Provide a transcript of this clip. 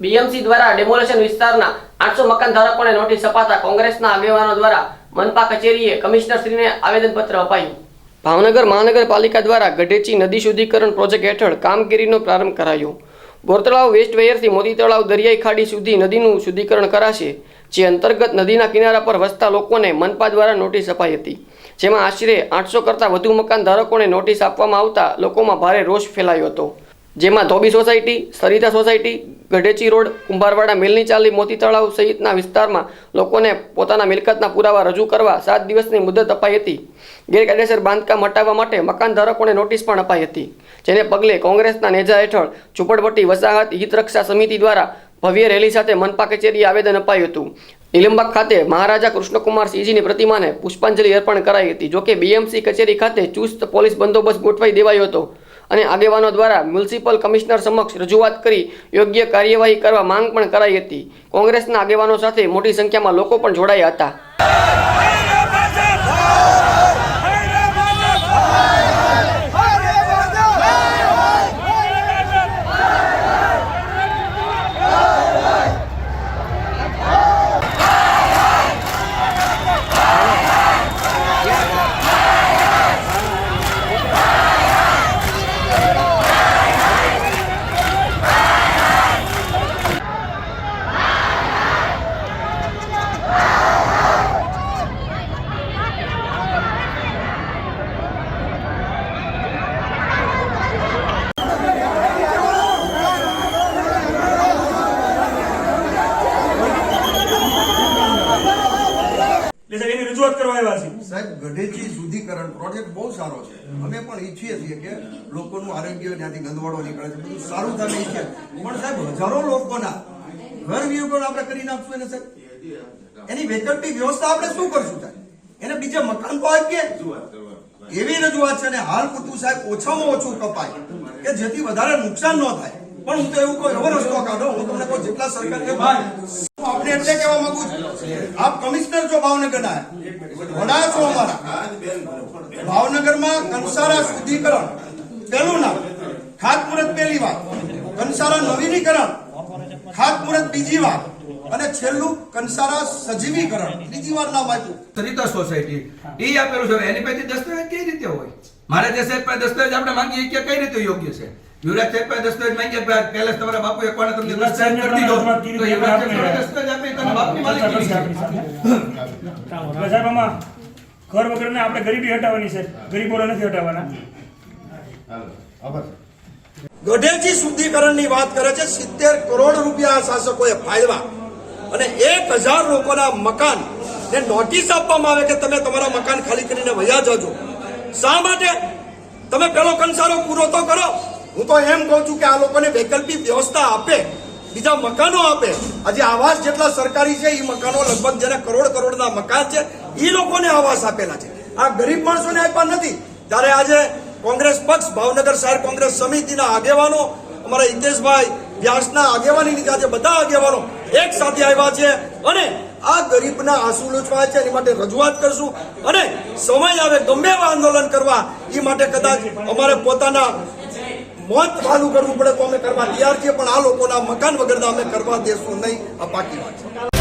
BMC દ્વારા demolition વિસ્તારના આઠસો મકાન ધારકોને નોટિસ અપાતા કોંગ્રેસના આગેવાનો દ્વારા મનપા કચેરીએ કમિશનરશ્રીને આવેદનપત્ર અપાયું. ભાવનગર મહાનગરપાલિકા દ્વારા ગઢેચી નદી શુદ્ધિકરણ પ્રોજેક્ટ હેઠળ કામગીરીનો પ્રારંભ કરાયો. બોરતળાવ વેસ્ટ વેયરથી મોતી તળાવ દરિયાઈ ખાડી સુધી નદીનું શુદ્ધિકરણ કરાશે, જે અંતર્ગત નદીના કિનારા પર વસતા લોકોને મનપા દ્વારા નોટિસ અપાઈ હતી. જેમાં આશરે આઠસો કરતાં વધુ મકાન ધારકોને નોટિસ આપવામાં આવતા લોકોમાં ભારે રોષ ફેલાયો હતો. જેમાં Dhobi society, Sarita society, Gadhechi road, Kumbharwada મિલની ચાલી, મોતી તળાવ સહિતના વિસ્તારમાં લોકોને પોતાના મિલકતના પુરાવા રજૂ કરવા સાત દિવસની મુદત અપાઈ હતી. ગેરકાયદેસર બાંધકામ હટાવવા માટે મકાન ધારકોને નોટિસ પણ અપાઈ હતી, જેને પગલે કોંગ્રેસના નેજા હેઠળ ઝુંપડપટ્ટી વસાહત હિતરક્ષા સમિતિ દ્વારા ભવ્ય રેલી સાથે મનપા કચેરીએ આવેદન અપાયું હતું. નિલંબક ખાતે મહારાજા કૃષ્ણકુમાર સિંહજીની પ્રતિમાને પુષ્પાંજલિ અર્પણ કરાઈ હતી, જોકે બીએમસી કચેરી ખાતે ચુસ્ત પોલીસ બંદોબસ્ત ગોઠવાઈ દેવાયો હતો. અને આગેવાનો દ્વારા મ્યુનિસિપલ કમિશનર સમક્ષ રજૂઆત કરી યોગ્ય કાર્યવાહી કરવા માંગ પણ કરાઈ હતી. કોંગ્રેસના આગેવાનો સાથે મોટી સંખ્યામાં લોકો પણ જોડાયા હતા. રજૂઆત કરવા આવ્યા છે સાહેબ ગઢેચી શુદ્ધિકરણ પ્રોજેક્ટ બહુ સારો છે. અમે પણ ઈચ્છીએ છીએ કે લોકોનું આરોગ્ય ત્યાંથી ગંદવાડો નીકળે છે. બધું સારું તમે ઈચ્છે પણ સાહેબ, હજારો લોકોના ઘર વિયોગણ આપણે કરી નાખશું એને, સાહેબ. એની વૈકલ્પિક વ્યવસ્થા આપણે શું કરશું, સાહેબ? એને બીજે મકાન તો આપીએ. એવી રજૂઆત છે ને હાલ પૂરતું સાહેબ ઓછામાં ઓછું કપાય કે જેથી વધારે નુકસાન ન થાય. પણ હું તો એવું કોઈ એવો રસ્તો કાઢો, હું તમને કોઈ જેટલા સરકાર આપણે એટલે કહેવા માંગુ છું, આપ કમિશનર છો ભાવનગરના. વડા છો અમારા. ભાવનગરમાં કંસારા શુદ્ધિકરણ પહેલું નામ. ખાતમુહૂર્ત પહેલી વાત. કંસારા નવીનીકરણ. ખાતમુહૂર્ત બીજી વાત. અને છેલ્લું કંસારા સજીવીકરણ. ત્રીજી વાર નામ આપ્યું. સરિતા સોસાયટી. એ આપેલું છે. એની પાસે દસ્તાવેજ કઈ રીતે હોય? મારે જે સાહેબ દસ્તાવેજ આપણે માંગીએ કે કઈ રીતે યોગ્ય છે? યુવરાજ સાહેબ પાસે દસ્તાવેજ માંગીએ કે પહેલા તમારા બાપુએ કોણે તમને દસ્તાવેજ કરી દીધો? તો યુવરાજ સાહેબ આપણે- દસ્તાવેજ આપે તને બાપની એટલે સાહેબ આમાં ઘર વગરને આપણે ગરીબી હટાવવાની છે. ગરીબોને નથી હટાવવાના. ગઢેચી શુદ્ધિકરણની વાત કરે છે સિત્તેર કરોડ રૂપિયા આ શાસકોએ ફાળવા અને એક હજાર લોકોના મકાન ને નોટિસ આપવામાં આવે કે તમે તમારા મકાન ખાલી કરીને વયા જજો. શા માટે? તમે પેલો કંસારો પૂરો તો કરો. હું તો એમ કહું છું કે આ લોકોને વૈકલ્પિક વ્યવસ્થા આપે, બીજા મકાનો આપે. આજે આવાસ જેટલા સરકારી છે, એ મકાનો લગભગ જેના કરોડ કરોડના મકાન છે, એ લોકોને આવાસ આપેલા છે. આ ગરીબ માણસોને આપ્યા નથી. ત્યારે આજે કોંગ્રેસ પક્ષ, ભાવનગર શહેર કોંગ્રેસ સમિતિના આગેવાનો, અમારા હિતેશભાઈ વ્યાસના આગેવાની લીધે આજે બધા આગેવાનો એક સાથે આવ્યા છે અને આ ગરીબના આંસુ લૂછવા છે, એની માટે રજૂઆત કરશું. અને સમય આવે, ગમે આંદોલન કરવા, એ માટે કદાચ અમારે પોતાના મોત ભાલું કરવું પડે તો અમે કરવા તૈયાર છીએ, પણ આ લોકોના મકાન વગરના અમે કરવા દેશું નહીં. આ પાકી વાત છે.